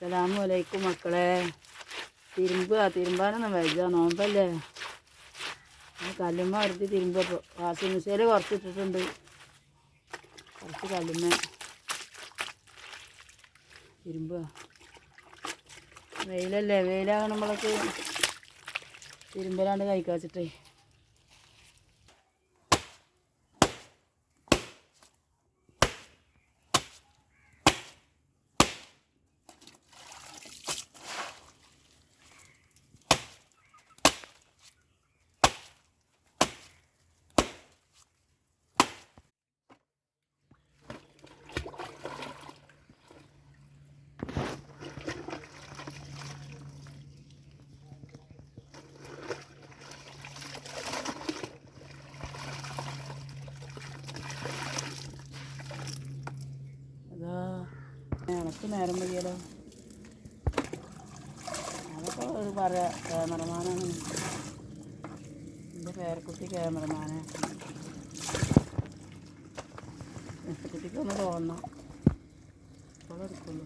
അസ്സലാമലൈക്കും മക്കളെ. തിരുമ്പുക തിരുമ്പാനൊന്നും വരിക നോമ്പല്ലേ? കല്ലുമ്മ വരുത്തി തിരുമ്പപ്പോൾ വാഷിംഗ് മെഷീനിൽ കുറച്ച് ഇട്ടിട്ടുണ്ട് കുറച്ച് കല്ലുമ്മ തിരുമ്പുക വെയിലല്ലേ? വെയിലാകണമ്പോഴൊക്കെ തിരുമ്പലാണ്ട് കഴിക്കാച്ചിട്ടേ അതാ എനക്ക് നേരം വയ്യല്ലോ അതൊക്കെ ഒരു പറ ക്യാമറമാനാണ്. എന്റെ പേരക്കുട്ടി ക്യാമറമാനെ. കുട്ടിക്കൊന്ന് തോന്നണം. ഇപ്പൊ എടുക്കുള്ളൂ.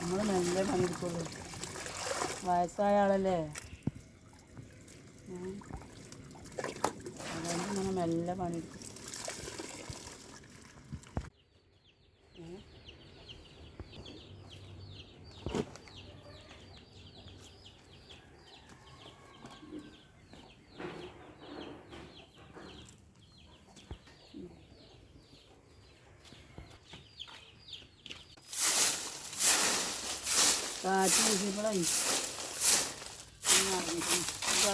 നമ്മൾ മെല്ലെ പണിയെടുക്കുള്ളൂ. വയസ്സായ ആളല്ലേ? മെല്ലെ പണിയെടുക്കും. കാറ്റ് വീശിയപ്പോഴായി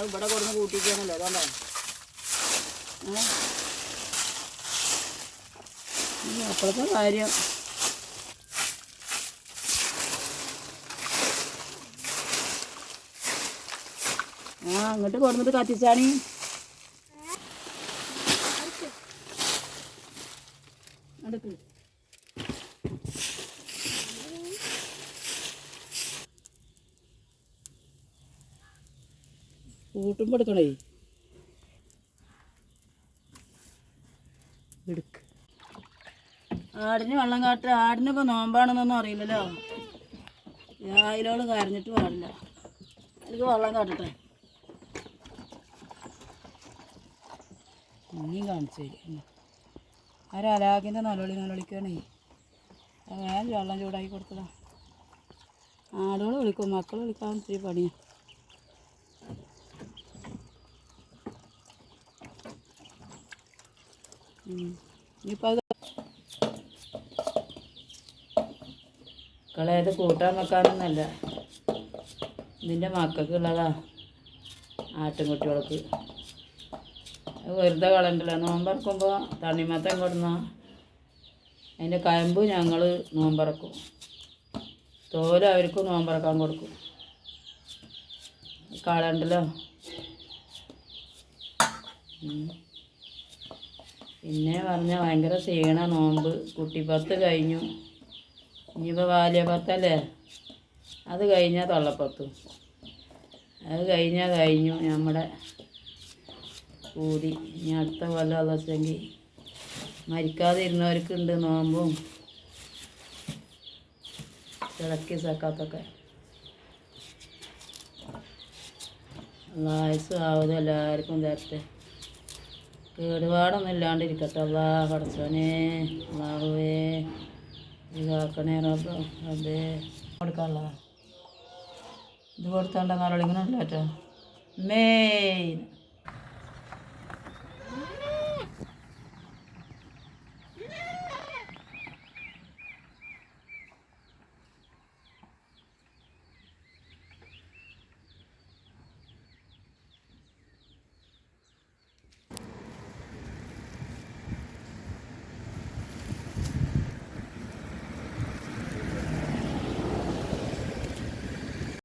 ഇവിടെ കൊടുന്ന് കൂട്ടിക്കാണല്ലോ അതാണ്ടാവും അപ്പോഴത്തെ കാര്യം. ആ അങ്ങോട്ട് കൊടുന്നിട്ട് കത്തിച്ചാണി. അടുക്ക്. കൂട്ടുമ്പോൾ എടുക്കണേ. എടുക്ക്. ആടിന് വെള്ളം കാട്ട് ആടിനിപ്പോൾ നോമ്പാണെന്നൊന്നും അറിയില്ലല്ലോ. രാവിലോട് കരഞ്ഞിട്ട് പാടില്ല. എനിക്ക് വെള്ളം കാട്ടട്ടെ. ഇനിയും കാണിച്ചു തരും. ആ രാലാകിന്റെ നലോളി നലോളിക്കണേ വെള്ളം ചൂടാക്കി കൊടുത്തതാ. ആടുകൾ വിളിക്കും മക്കൾ വിളിക്കാൻ ഇത്തിരി പണിയാ. ഇനിയിപ്പോൾ അത് കളയത് കൂട്ടാൻ വെക്കാനൊന്നല്ല. ഇതിന്റെ മക്കൾക്കുള്ളതാ വെറുതെ കളണ്ടല്ലോ നോമ്പറക്കുമ്പോൾ തണ്ണിമത്തം കൊടുന്ന അതിന്റെ കയമ്പ് ഞങ്ങൾ നോമ്പറക്കും. തോൽ അവർക്ക് നോമ്പറക്കാൻ കൊടുക്കും. കളണ്ടല്ലോ. പിന്നെ പറഞ്ഞ ഭയങ്കര ക്ഷീണ നോമ്പ്. കുട്ടിപ്പത്ത് കഴിഞ്ഞു. ഇനിയിപ്പോൾ ബാല്യപത്തല്ലേ അത് കഴിഞ്ഞാൽ തൊള്ളപ്പത്തും. അത് കഴിഞ്ഞാൽ കഴിഞ്ഞു നമ്മുടെ കൂടി. ഇനി അടുത്ത കൊല്ലം ഉള്ളതെങ്കിൽ മരിക്കാതെ ഇരുന്നവർക്കുണ്ട് നോമ്പും. കിടക്കി സക്കാത്തൊക്കെ. ആയുസ് ആവത് എല്ലാവർക്കും തരട്ടെ കേടുപാടൊന്നും ഇല്ലാണ്ടിരിക്കട്ടെ അള്ളാ കടച്ചോനെ അള്ളാഹുവേ. ഇതാക്കണേ റബ്ബ് റബ്ബേ. കൊടുക്കാനുള്ളതാ ഇത് കൊടുത്താണ്ട് നാളെ ഇങ്ങനെ കേട്ടോ മെയിൻ